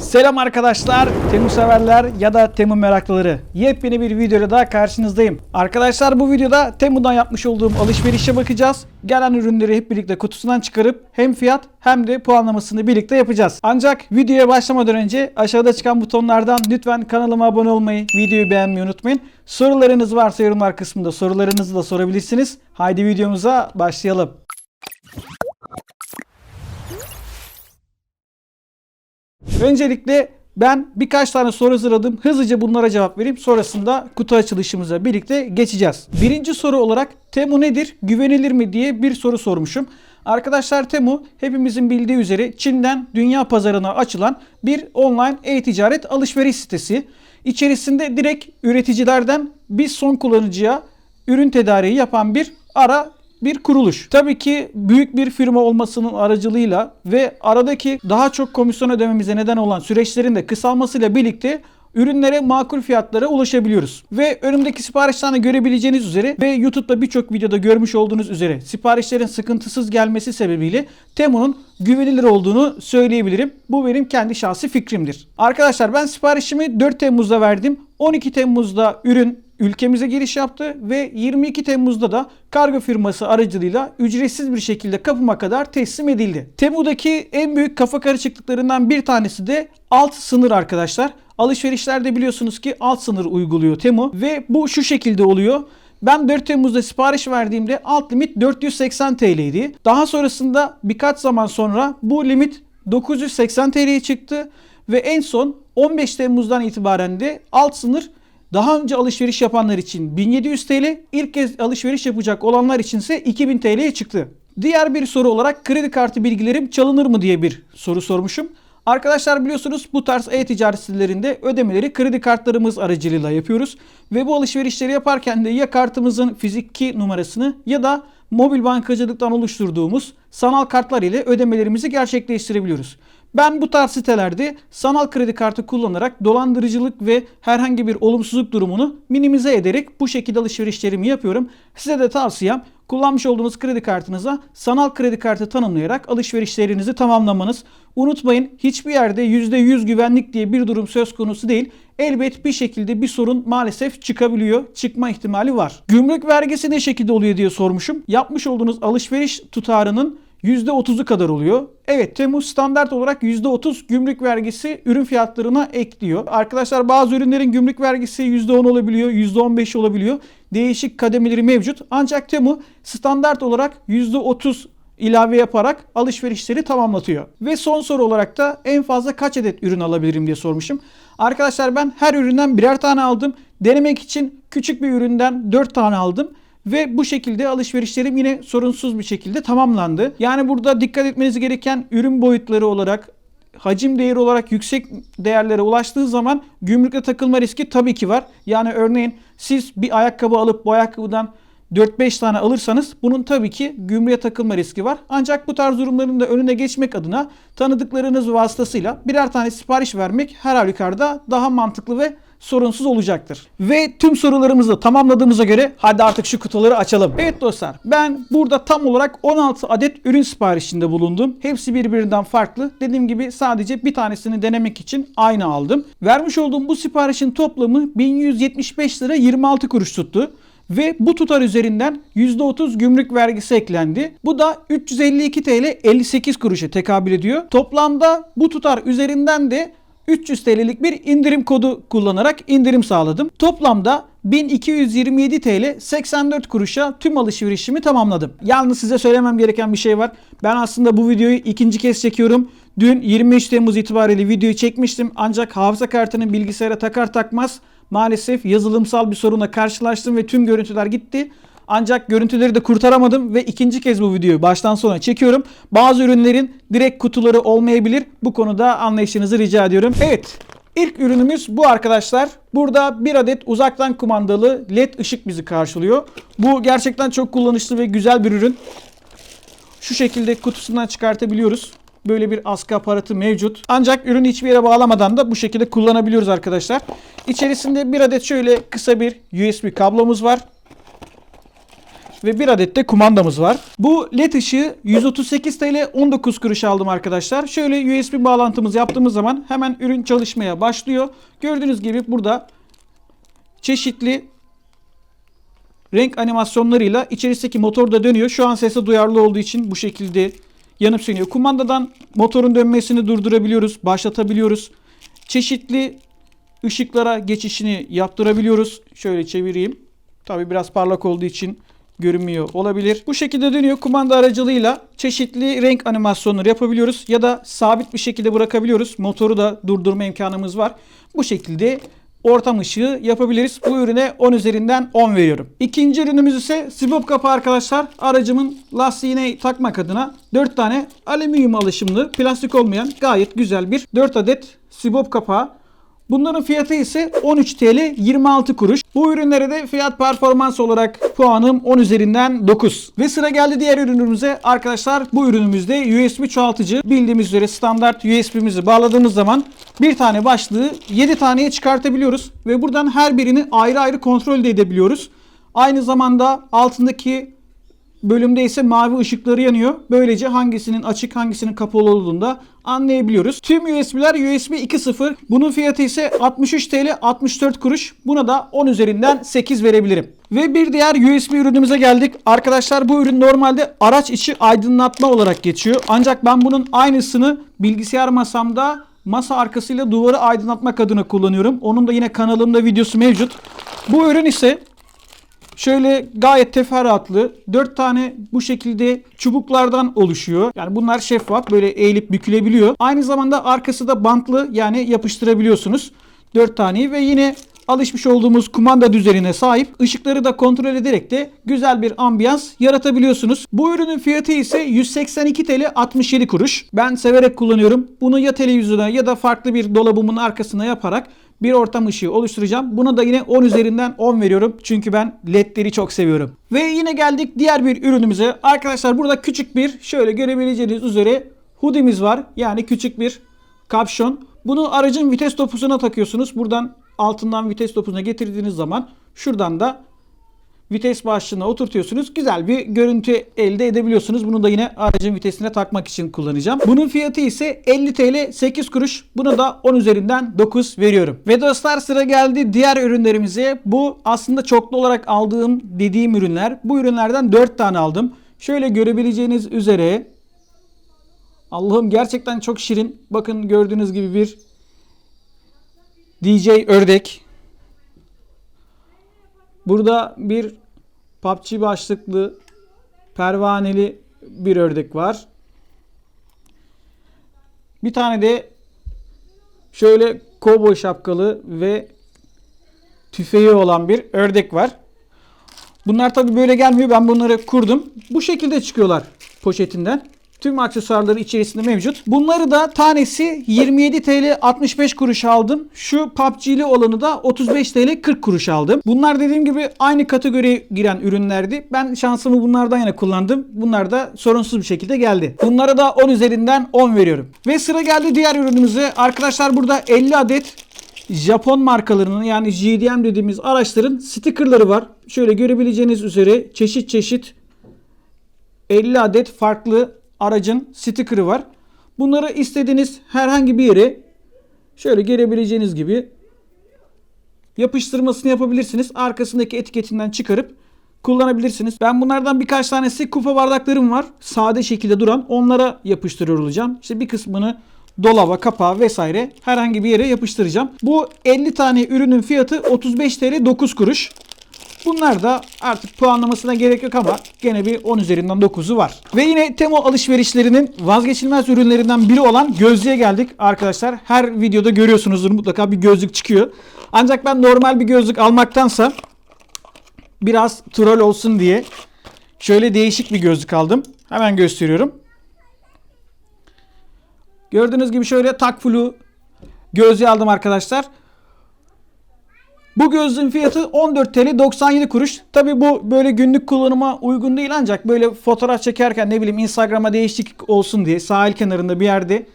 Selam arkadaşlar, Temu severler ya da Temu meraklıları. Yepyeni bir videoyla daha karşınızdayım. Arkadaşlar bu videoda Temu'dan yapmış olduğum alışverişe bakacağız. Gelen ürünleri hep birlikte kutusundan çıkarıp hem fiyat hem de puanlamasını birlikte yapacağız. Ancak videoya başlamadan önce aşağıda çıkan butonlardan lütfen kanalıma abone olmayı, videoyu beğenmeyi unutmayın. Sorularınız varsa yorumlar kısmında sorularınızı da sorabilirsiniz. Haydi videomuza başlayalım. Öncelikle ben birkaç tane soru hazırladım. Hızlıca bunlara cevap vereyim. Sonrasında kutu açılışımıza birlikte geçeceğiz. Birinci soru olarak Temu nedir? Güvenilir mi diye bir soru sormuşum. Arkadaşlar Temu hepimizin bildiği üzere Çin'den dünya pazarına açılan bir online e-ticaret alışveriş sitesi. İçerisinde direkt üreticilerden bir son kullanıcıya ürün tedariği yapan bir ara bir kuruluş. Tabii ki büyük bir firma olmasının aracılığıyla ve aradaki daha çok komisyon ödememize neden olan süreçlerin de kısalmasıyla birlikte ürünlere makul fiyatlara ulaşabiliyoruz. Ve önümdeki siparişten de görebileceğiniz üzere ve YouTube'da birçok videoda görmüş olduğunuz üzere siparişlerin sıkıntısız gelmesi sebebiyle Temu'nun güvenilir olduğunu söyleyebilirim. Bu benim kendi şahsi fikrimdir. Arkadaşlar ben siparişimi 4 Temmuz'da verdim. 12 Temmuz'da ürün ülkemize giriş yaptı ve 22 Temmuz'da da kargo firması aracılığıyla ücretsiz bir şekilde kapıma kadar teslim edildi. Temu'daki en büyük kafa karışıklıklarından bir tanesi de alt sınır arkadaşlar. Alışverişlerde biliyorsunuz ki alt sınır uyguluyor Temu ve bu şu şekilde oluyor. Ben 4 Temmuz'da sipariş verdiğimde alt limit 480 TL'ydi. Daha sonrasında birkaç zaman sonra bu limit 980 TL'ye çıktı ve en son 15 Temmuz'dan itibaren de alt sınır daha önce alışveriş yapanlar için 1700 TL, ilk kez alışveriş yapacak olanlar için ise 2000 TL'ye çıktı. Diğer bir soru olarak kredi kartı bilgilerim çalınır mı diye bir soru sormuşum. Arkadaşlar biliyorsunuz bu tarz e-ticaret sitelerinde ödemeleri kredi kartlarımız aracılığıyla yapıyoruz. Ve bu alışverişleri yaparken de ya kartımızın fiziki numarasını ya da mobil bankacılıktan oluşturduğumuz sanal kartlar ile ödemelerimizi gerçekleştirebiliyoruz. Ben bu tarz sitelerde sanal kredi kartı kullanarak dolandırıcılık ve herhangi bir olumsuzluk durumunu minimize ederek bu şekilde alışverişlerimi yapıyorum. Size de tavsiyem kullanmış olduğunuz kredi kartınıza sanal kredi kartı tanımlayarak alışverişlerinizi tamamlamanız. Unutmayın hiçbir yerde %100 güvenlik diye bir durum söz konusu değil. Elbet bir şekilde bir sorun maalesef çıkabiliyor. Çıkma ihtimali var. Gümrük vergisi ne şekilde oluyor diye sormuşum. Yapmış olduğunuz alışveriş tutarının %30'u kadar oluyor. Evet Temmuz standart olarak %30 gümrük vergisi ürün fiyatlarına ekliyor. Arkadaşlar bazı ürünlerin gümrük vergisi %10 olabiliyor, %15 olabiliyor. Değişik kademeleri mevcut. Ancak Temu standart olarak %30 ilave yaparak alışverişleri tamamlatıyor. Ve son soru olarak da en fazla kaç adet ürün alabilirim diye sormuşum. Arkadaşlar ben her üründen birer tane aldım. Denemek için küçük bir üründen 4 tane aldım. Ve bu şekilde alışverişlerim yine sorunsuz bir şekilde tamamlandı. Yani burada dikkat etmeniz gereken ürün boyutları olarak hacim değeri olarak yüksek değerlere ulaştığı zaman gümrükle takılma riski tabii ki var. Yani örneğin siz bir ayakkabı alıp bu ayakkabıdan 4-5 tane alırsanız bunun tabii ki gümrüğe takılma riski var. Ancak bu tarz durumların da önüne geçmek adına tanıdıklarınız vasıtasıyla birer tane sipariş vermek her halükarda daha mantıklı ve sorunsuz olacaktır. Ve tüm sorularımızı tamamladığımıza göre hadi artık şu kutuları açalım. Evet dostlar ben burada tam olarak 16 adet ürün siparişinde bulundum. Hepsi birbirinden farklı. Dediğim gibi sadece bir tanesini denemek için aynı aldım. Vermiş olduğum bu siparişin toplamı 1175 lira 26 kuruş tuttu ve bu tutar üzerinden %30 gümrük vergisi eklendi. Bu da 352 TL 58 kuruşa tekabül ediyor. Toplamda bu tutar üzerinden de 300 TL'lik bir indirim kodu kullanarak indirim sağladım. Toplamda 1227 TL 84 kuruşa tüm alışverişimi tamamladım. Yalnız size söylemem gereken bir şey var. Ben aslında bu videoyu ikinci kez çekiyorum. Dün 23 Temmuz itibariyle videoyu çekmiştim ancak hafıza kartını bilgisayara takar takmaz maalesef yazılımsal bir sorunla karşılaştım ve tüm görüntüler gitti. Ancak görüntüleri de kurtaramadım ve ikinci kez bu videoyu baştan sona çekiyorum. Bazı ürünlerin direkt kutuları olmayabilir. Bu konuda anlayışınızı rica ediyorum. Evet. İlk ürünümüz bu arkadaşlar. Burada bir adet uzaktan kumandalı led ışık bizi karşılıyor. Bu gerçekten çok kullanışlı ve güzel bir ürün. Şu şekilde kutusundan çıkartabiliyoruz. Böyle bir askı aparatı mevcut. Ancak ürünü hiçbir yere bağlamadan da bu şekilde kullanabiliyoruz arkadaşlar. İçerisinde bir adet şöyle kısa bir USB kablomuz var. Ve bir adet de kumandamız var. Bu led ışığı 138 TL 19 kuruş aldım arkadaşlar. Şöyle USB bağlantımızı yaptığımız zaman hemen ürün çalışmaya başlıyor. Gördüğünüz gibi burada çeşitli renk animasyonlarıyla içerisindeki motor da dönüyor. Şu an sese duyarlı olduğu için bu şekilde yanıp sönüyor. Kumandadan motorun dönmesini durdurabiliyoruz, başlatabiliyoruz. Çeşitli ışıklara geçişini yaptırabiliyoruz. Şöyle çevireyim. Tabi biraz parlak olduğu için görünmüyor olabilir. Bu şekilde dönüyor. Kumanda aracılığıyla çeşitli renk animasyonları yapabiliyoruz ya da sabit bir şekilde bırakabiliyoruz. Motoru da durdurma imkanımız var. Bu şekilde ortam ışığı yapabiliriz. Bu ürüne 10 üzerinden 10 veriyorum. İkinci ürünümüz ise sibop kapağı arkadaşlar. Aracımın lastiğine takmak adına 4 tane alüminyum alışımlı plastik olmayan gayet güzel bir 4 adet sibop kapağı. Bunların fiyatı ise 13 TL 26 kuruş. Bu ürünlere de fiyat performans olarak puanım 10 üzerinden 9. Ve sıra geldi diğer ürünümüze. Arkadaşlar bu ürünümüzde USB çoğaltıcı. Bildiğimiz üzere standart USB'mizi bağladığımız zaman bir tane başlığı 7 taneye çıkartabiliyoruz. Ve buradan her birini ayrı ayrı kontrol de edebiliyoruz. Aynı zamanda altındaki bölümde ise mavi ışıkları yanıyor. Böylece hangisinin açık hangisinin kapalı olduğunu da anlayabiliyoruz. Tüm USB'ler USB 2.0. Bunun fiyatı ise 63 TL 64 kuruş. Buna da 10 üzerinden 8 verebilirim. Ve bir diğer USB ürünümüze geldik. Arkadaşlar bu ürün normalde araç içi aydınlatma olarak geçiyor. Ancak ben bunun aynısını bilgisayar masamda masa arkasıyla duvarı aydınlatmak adına kullanıyorum. Onun da yine kanalımda videosu mevcut. Bu ürün ise Şöyle gayet teferruatlı 4 tane bu şekilde çubuklardan oluşuyor. Yani bunlar şeffaf böyle eğilip bükülebiliyor. Aynı zamanda arkası da bantlı yani yapıştırabiliyorsunuz. 4 taneyi ve yine alışmış olduğumuz kumanda düzenine sahip ışıkları da kontrol ederek de güzel bir ambiyans yaratabiliyorsunuz. Bu ürünün fiyatı ise 182 TL 67 kuruş. Ben severek kullanıyorum. Bunu ya televizyona ya da farklı bir dolabımın arkasına yaparak bir ortam ışığı oluşturacağım. Buna da yine 10 üzerinden 10 veriyorum. Çünkü ben ledleri çok seviyorum. Ve yine geldik diğer bir ürünümüze. Arkadaşlar burada küçük bir şöyle görebileceğiniz üzere hoodie'miz var. Yani küçük bir kapşon. Bunu aracın vites topuzuna takıyorsunuz. Buradan altından vites topuzuna getirdiğiniz zaman şuradan da vites başlığına oturtuyorsunuz. Güzel bir görüntü elde edebiliyorsunuz. Bunu da yine aracın vitesine takmak için kullanacağım. Bunun fiyatı ise 50 TL 8 kuruş. Buna da 10 üzerinden 9 veriyorum. Ve dostlar sıra geldi diğer ürünlerimize. Bu aslında çoklu olarak aldığım dediğim ürünler. Bu ürünlerden 4 tane aldım. Şöyle görebileceğiniz üzere Allah'ım gerçekten çok şirin. Bakın gördüğünüz gibi bir DJ ördek. Burada bir PUBG başlıklı pervaneli bir ördek var. Bir tane de şöyle kovboy şapkalı ve tüfeği olan bir ördek var. Bunlar tabi böyle gelmiyor. Ben bunları kurdum. Bu şekilde çıkıyorlar poşetinden. Tüm aksesuarları içerisinde mevcut. Bunları da tanesi 27 TL 65 kuruş aldım. Şu PUBG'li olanı da 35 TL 40 kuruş aldım. Bunlar dediğim gibi aynı kategoriye giren ürünlerdi. Ben şansımı bunlardan yana kullandım. Bunlar da sorunsuz bir şekilde geldi. Bunlara da 10 üzerinden 10 veriyorum. Ve sıra geldi diğer ürünümüze. Arkadaşlar burada 50 adet Japon markalarının yani JDM dediğimiz araçların stickerları var. Şöyle görebileceğiniz üzere çeşit çeşit 50 adet farklı aracın sticker'ı var. Bunları istediğiniz herhangi bir yere şöyle görebileceğiniz gibi yapıştırmasını yapabilirsiniz. Arkasındaki etiketinden çıkarıp kullanabilirsiniz. Ben bunlardan birkaç tanesi kupa bardaklarım var. Sade şekilde duran onlara yapıştırıyor olacağım. İşte bir kısmını dolaba, kapağa vesaire herhangi bir yere yapıştıracağım. Bu 50 tane ürünün fiyatı 35 TL 9 kuruş. Bunlar da artık puanlamasına gerek yok ama gene bir 10 üzerinden 9'u var. Ve yine Temo alışverişlerinin vazgeçilmez ürünlerinden biri olan gözlüğe geldik arkadaşlar. Her videoda görüyorsunuzdur mutlaka bir gözlük çıkıyor. Ancak ben normal bir gözlük almaktansa biraz troll olsun diye şöyle değişik bir gözlük aldım. Hemen gösteriyorum. Gördüğünüz gibi şöyle takfulu gözlüğü aldım arkadaşlar. Bu gözlüğün fiyatı 14 TL 97 kuruş. Tabi bu böyle günlük kullanıma uygun değil ancak böyle fotoğraf çekerken ne bileyim Instagram'a değişiklik olsun diye sahil kenarında bir yerde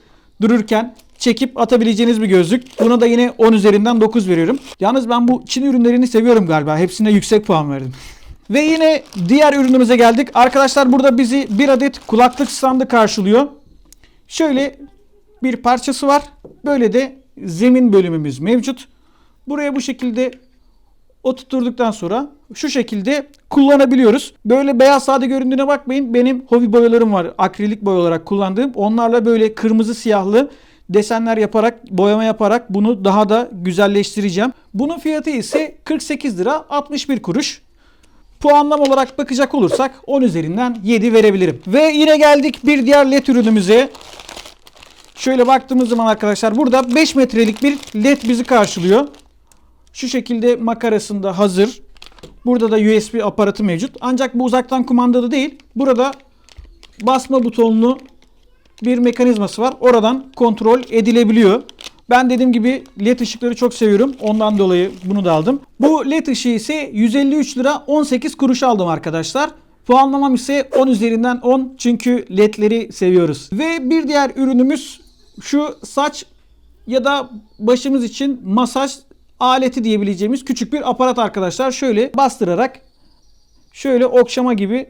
dururken çekip atabileceğiniz bir gözlük. Buna da yine 10 üzerinden 9 veriyorum. Yalnız ben bu Çin ürünlerini seviyorum galiba. Hepsine yüksek puan verdim. Ve yine diğer ürünümüze geldik. Arkadaşlar burada bizi bir adet kulaklık standı karşılıyor. Şöyle bir parçası var. Böyle de zemin bölümümüz mevcut. Buraya bu şekilde oturturduktan sonra şu şekilde kullanabiliyoruz. Böyle beyaz sade göründüğüne bakmayın. Benim hobi boyalarım var. Akrilik boya olarak kullandığım. Onlarla böyle kırmızı siyahlı desenler yaparak, boyama yaparak bunu daha da güzelleştireceğim. Bunun fiyatı ise 48 lira 61 kuruş. Puanlama olarak bakacak olursak 10 üzerinden 7 verebilirim. Ve yine geldik bir diğer led ürünümüze. Şöyle baktığımız zaman arkadaşlar burada 5 metrelik bir led bizi karşılıyor. Şu şekilde makarasında hazır. Burada da USB aparatı mevcut. Ancak bu uzaktan kumandalı değil. Burada basma butonlu bir mekanizması var. Oradan kontrol edilebiliyor. Ben dediğim gibi led ışıkları çok seviyorum. Ondan dolayı bunu da aldım. Bu led ışığı ise 153 lira 18 kuruş aldım arkadaşlar. Puanlamam ise 10 üzerinden 10 çünkü ledleri seviyoruz. Ve bir diğer ürünümüz şu saç ya da başımız için masaj aleti diyebileceğimiz küçük bir aparat arkadaşlar. Şöyle bastırarak şöyle okşama gibi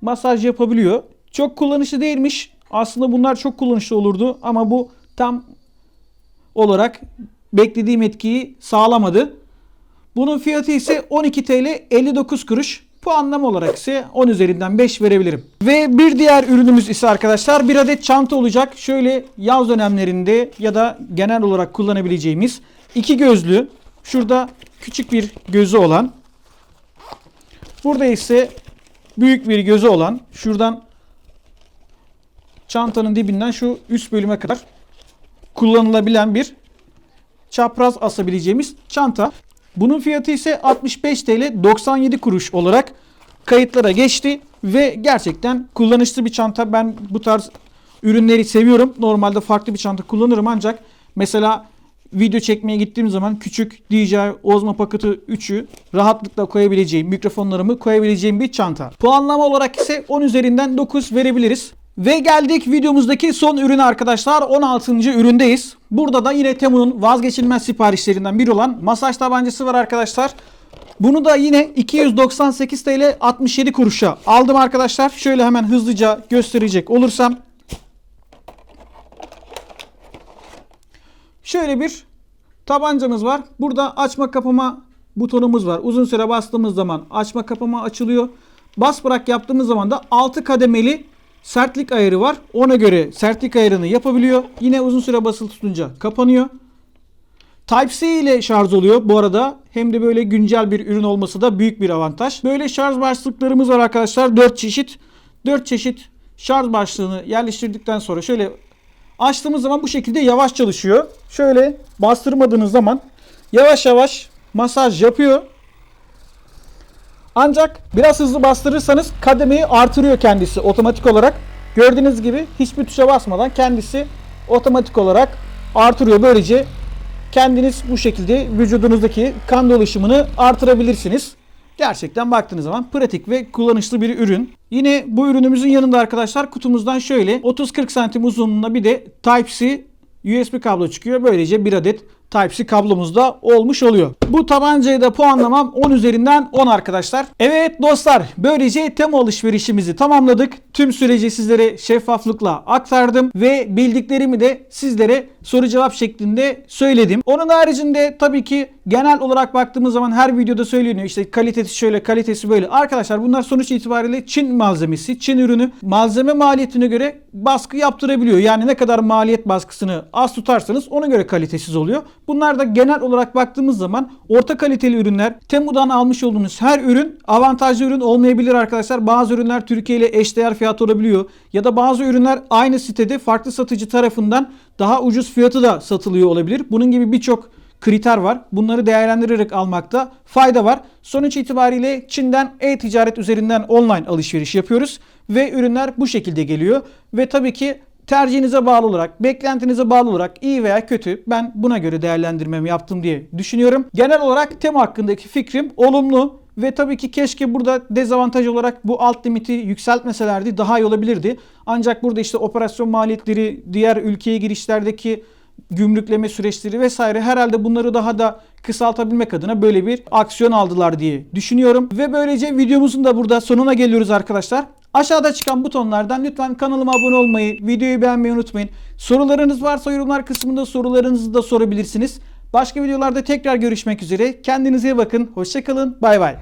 masaj yapabiliyor. Çok kullanışlı değilmiş. Aslında bunlar çok kullanışlı olurdu ama bu tam olarak beklediğim etkiyi sağlamadı. Bunun fiyatı ise 12 TL 59 kuruş. Puanlama olarak ise 10 üzerinden 5 verebilirim. Ve bir diğer ürünümüz ise arkadaşlar bir adet çanta olacak. Şöyle yaz dönemlerinde ya da genel olarak kullanabileceğimiz iki gözlü. Şurada küçük bir gözü olan. Burada ise büyük bir gözü olan. Şuradan çantanın dibinden şu üst bölüme kadar kullanılabilen bir çapraz asabileceğimiz çanta. Bunun fiyatı ise 65 TL 97 kuruş olarak kayıtlara geçti ve gerçekten kullanışlı bir çanta. Ben bu tarz ürünleri seviyorum. Normalde farklı bir çanta kullanırım ancak mesela video çekmeye gittiğim zaman küçük DJI Osmo Pocket 3'ü rahatlıkla koyabileceğim, mikrofonlarımı koyabileceğim bir çanta. Puanlama olarak ise 10 üzerinden 9 verebiliriz. Ve geldik videomuzdaki son ürüne arkadaşlar. 16. üründeyiz. Burada da yine Temu'nun vazgeçilmez siparişlerinden biri olan masaj tabancası var arkadaşlar. Bunu da yine 298 TL 67 kuruşa aldım arkadaşlar. Şöyle hemen hızlıca gösterecek olursam. Şöyle bir tabancamız var. Burada açma kapama butonumuz var. Uzun süre bastığımız zaman açma kapama açılıyor. Bas bırak yaptığımız zaman da 6 kademeli sertlik ayarı var. Ona göre sertlik ayarını yapabiliyor. Yine uzun süre basılı tutunca kapanıyor. Type-C ile şarj oluyor bu arada. Hem de böyle güncel bir ürün olması da büyük bir avantaj. Böyle şarj başlıklarımız var arkadaşlar. 4 çeşit. 4 çeşit şarj başlığını yerleştirdikten sonra şöyle açtığımız zaman bu şekilde yavaş çalışıyor. Şöyle bastırmadığınız zaman yavaş yavaş masaj yapıyor. Ancak biraz hızlı bastırırsanız kademeyi artırıyor kendisi otomatik olarak. Gördüğünüz gibi hiçbir tuşa basmadan kendisi otomatik olarak artırıyor. Böylece kendiniz bu şekilde vücudunuzdaki kan dolaşımını artırabilirsiniz. Gerçekten baktığınız zaman pratik ve kullanışlı bir ürün. Yine bu ürünümüzün yanında arkadaşlar kutumuzdan şöyle 30-40 santim uzunluğunda bir de Type-C USB kablo çıkıyor. Böylece bir adet Type-C kablomuz da olmuş oluyor. Bu tabancayı da puanlamam 10 üzerinden 10 arkadaşlar. Evet dostlar böylece Temu alışverişimizi tamamladık. Tüm süreci sizlere şeffaflıkla aktardım ve bildiklerimi de sizlere soru cevap şeklinde söyledim. Onun haricinde tabii ki genel olarak baktığımız zaman her videoda söyleniyor işte kalitesi şöyle kalitesi böyle. Arkadaşlar bunlar sonuç itibariyle Çin malzemesi, Çin ürünü. Malzeme maliyetine göre baskı yaptırabiliyor. Yani ne kadar maliyet baskısını az tutarsanız ona göre kalitesiz oluyor. Bunlar da genel olarak baktığımız zaman orta kaliteli ürünler. Temu'dan almış olduğunuz her ürün avantajlı ürün olmayabilir arkadaşlar. Bazı ürünler Türkiye ile eşdeğer fiyat olabiliyor. Ya da bazı ürünler aynı sitede farklı satıcı tarafından daha ucuz fiyatı da satılıyor olabilir. Bunun gibi birçok kriter var. Bunları değerlendirerek almakta fayda var. Sonuç itibariyle Çin'den e-ticaret üzerinden online alışveriş yapıyoruz ve ürünler bu şekilde geliyor ve tabii ki tercihinize bağlı olarak, beklentinize bağlı olarak iyi veya kötü ben buna göre değerlendirmemi yaptım diye düşünüyorum. Genel olarak Temu hakkındaki fikrim olumlu ve tabii ki keşke burada dezavantaj olarak bu alt limiti yükseltmeselerdi daha iyi olabilirdi. Ancak burada işte operasyon maliyetleri, diğer ülkeye girişlerdeki gümrükleme süreçleri vesaire herhalde bunları daha da kısaltabilmek adına böyle bir aksiyon aldılar diye düşünüyorum. Ve böylece videomuzun da burada sonuna geliyoruz arkadaşlar. Aşağıda çıkan butonlardan lütfen kanalıma abone olmayı, videoyu beğenmeyi unutmayın. Sorularınız varsa yorumlar kısmında sorularınızı da sorabilirsiniz. Başka videolarda tekrar görüşmek üzere. Kendinize iyi bakın. Hoşçakalın. Bay bay.